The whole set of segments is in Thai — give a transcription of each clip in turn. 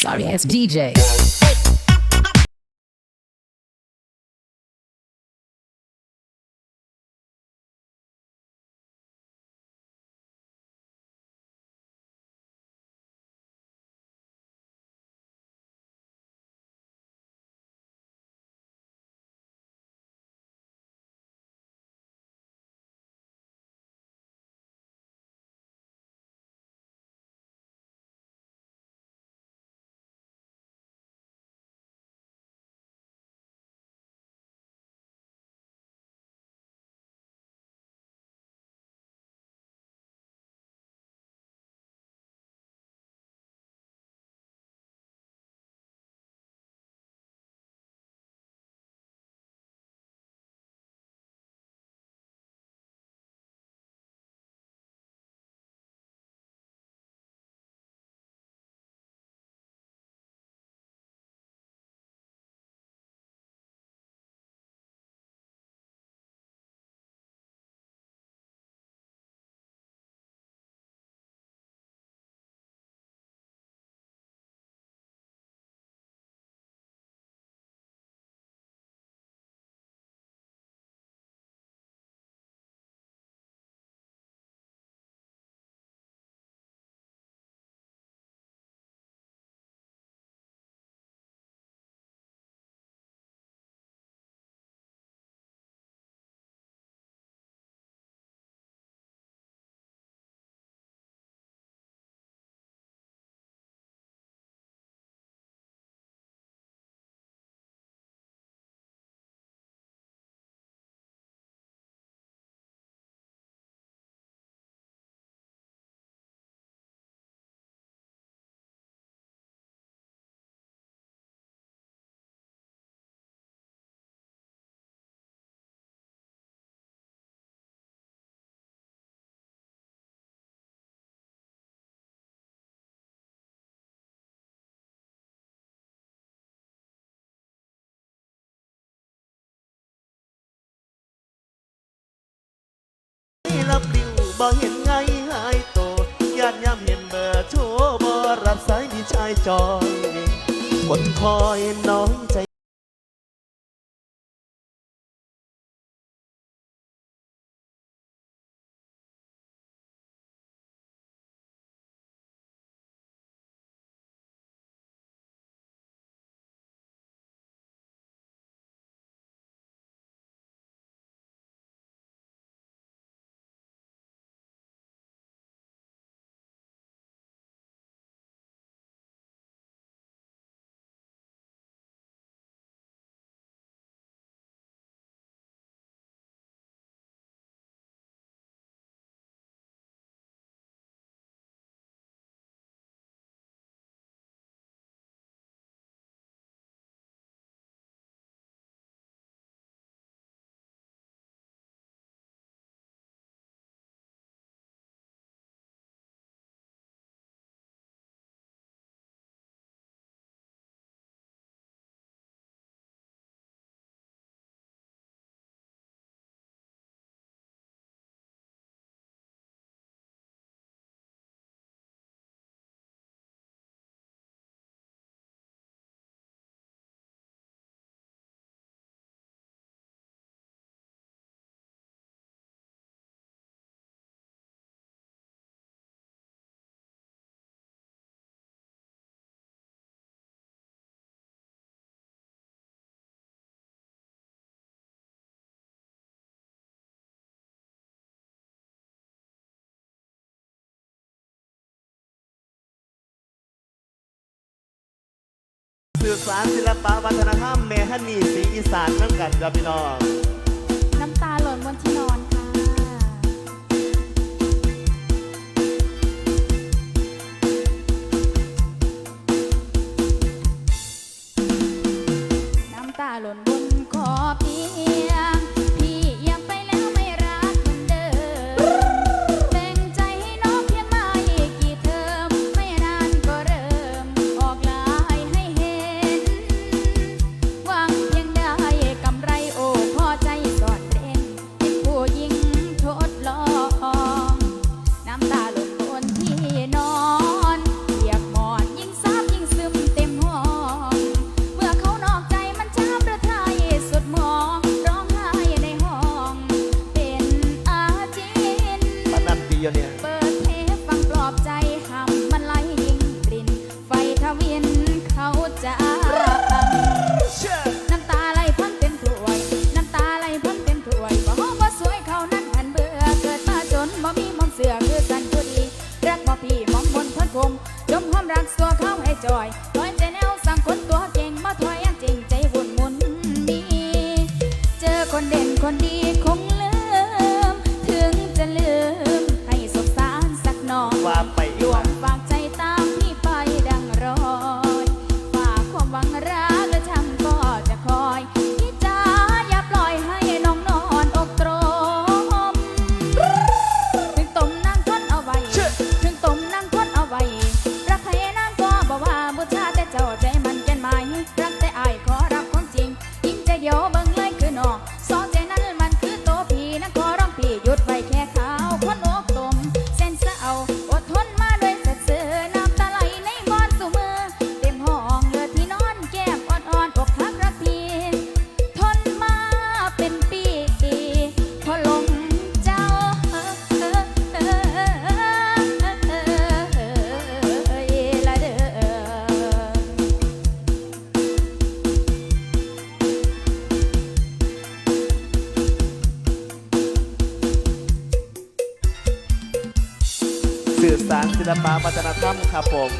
Sorry ass DJ. บ่เห็นไงหายโตญาติยามเห็นเบอร์โทรบ่รับสายพี่ชายจอย คนคอยน้อยใจ สืบสานศิลปะวัฒนธรรมแม่ฮันนี่สีอีสานน้ำกันครับพี่น้อง น้ำตาหล่นบนที่นอนค่ะ น้ำตาหล่นบนคอเตีย ยวเนี้เปิดเทปฟังปลอบใจห้ำมันไหลยิงกลิ่น ไฟทวินเขาจะปังน้ำตาไหลพันเต็มถ้วย น้ำตาไหลพันเต็มถ้วยบ่ฮ้อบ่สวยเขานั้นหันเบื่อเกิดมาจนบ่มีมอมเสือคือสันผู้ดีรักบ่พี่มองมนพันคมจมความรักสัวเขาให้จอยถอยใจแนวสั่งคนตัวเก่งมาถอยอันจริงใจวุ่นหมุนมีเจอคนเด่นคนดีคงลืมถึงจะลืม สื่อสารศิลปะวัฒนธรรมครับผม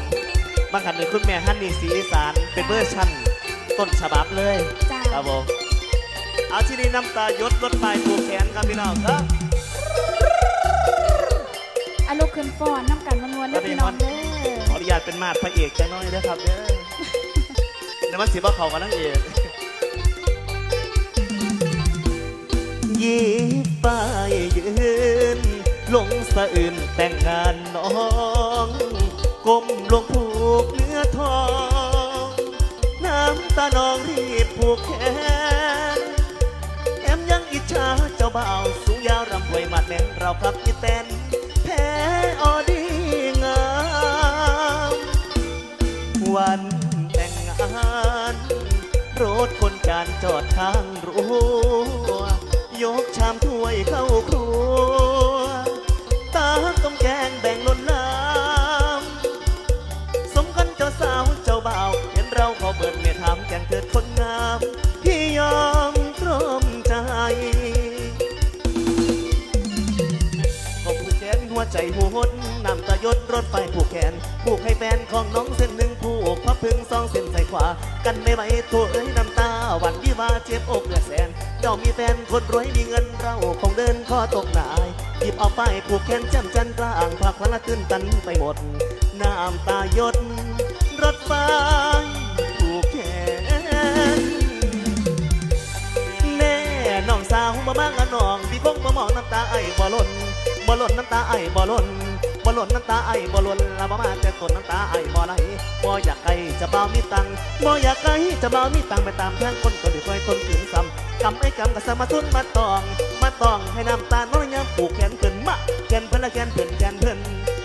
บางคันเป็นคุณแม่ฮันนี่สีอีสานเป็นเวอร์ชันต้นฉบับเลยจ้าครับผมเอาที่นี่น้ำตายศรถไฟผูกแขนครับพี่น้องครับ อาลูกขึ้นฟอนน้ำกันมวนๆเด้อพี่น้องเด้ขอออนุญาตเป็นมาดพระเอกใจน้อยนะครับเด้อเดี๋ยวมันสิบ่เขากันนั่งเอกยีป้ายยืน ลงสะอื่นแต่งงานน้องก้มลงผูกเนื้อทอง น้ำตาน้องรีบผูกแขนแถมยังอิจฉาเจ้าบ่าวสูงยาวรำไวยมัดแน่นเราครับอีแตนแพ้ออดีงามวันแต่งงานรถคนการจอดข้างรั้วยกชามถ้วยเข้าครัว นหัวใจหัวหดน้ำตายดรถไฟผูกแขน ผูกให้แฟนของน้องเส้นหนึ่งผูกพับพึงสองเส้นใส่ขวา กันไม่ไหวโถเอ้ยน้ำตาหวันที่ว่าเจ็บอกเหลือแสนเจ้ามีแฟนคนรวยมีเงินเราคงเดินคอตกหนายหยิบเอาไปผูกแขนจำจันกลางผักพละตื้นตันไปหมดน้ำตายดรถไฟผูกแขนแน่น้องสาวมาบ่มางอะน้องพี่คงบ่มองน้ำตาไอ้บ่ล่น บ่หล่นน้ำตาไอ้บ่หล่นบ่หล่นน้ำตาไอ้บ่หล่นละบ่มาแต่ต้นน้ำตาไอ้บ่ไหลบ่อยากไกลจะเบามีตังบ่อยากไกลจะเบามีตังไปตามทางคนก็ด้ค่อยต้นถึงซ้ำกำไอ้กำก็สมาทุนมาตอง มาตองให้น้ำตาน้อยยามปลูกแขนขึ้นมาแขนเพิ่นละแขนเพิ่นแขนเพิ่น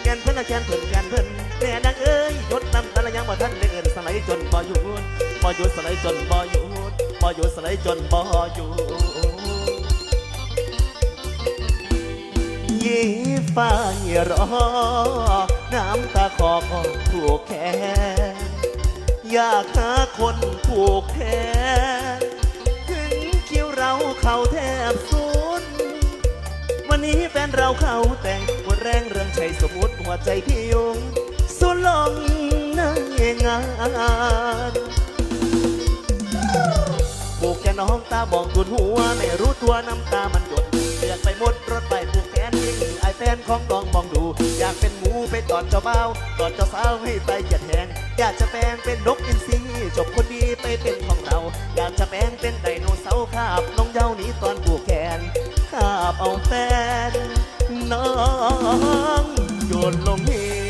แขนเพิ่นละแขนเพิ่นแขนเพิ่นแม่นางเอ้ยยดน้ำตาละยังบ่ทันได้เอิ้นสไลด์จนบ่หยุดบ่หยุดสไลด์จนบ่หยุดบ่อยู่สไลด์จนบ่อยู่ ยีฟ้าเหี่ยรอ น้ำตาคอก็ผูกแขนอยากหาคนผูกแขนถึงคิวเราเข้าแทบสุดวันนี้แฟนเราเข้าแต่งหมดแรงเรื่องใช้สมมติหัวใจพี่ยงสุดลงในงานผูกแขนน้องตาบอกตุนหัว ไม่รู้ตัวน้ำตามันหยด เลือดไปหมดรถไปผูกแขนยิงไอแฟนของน้องมองดู อยากเป็นหมูไปตอนเจ้าเบ้าตอนเจ้าสาวให้ไปเหยียดแทงอยากจะแปลงเป็นนกอินทรีจบคนดีไปเป็นของเรา อยากจะแปลงเป็นไดโนเสาร์คาบน้องเย้านี้ตอนผูกแขนคาบเอาแฟนน้องโยนลงเห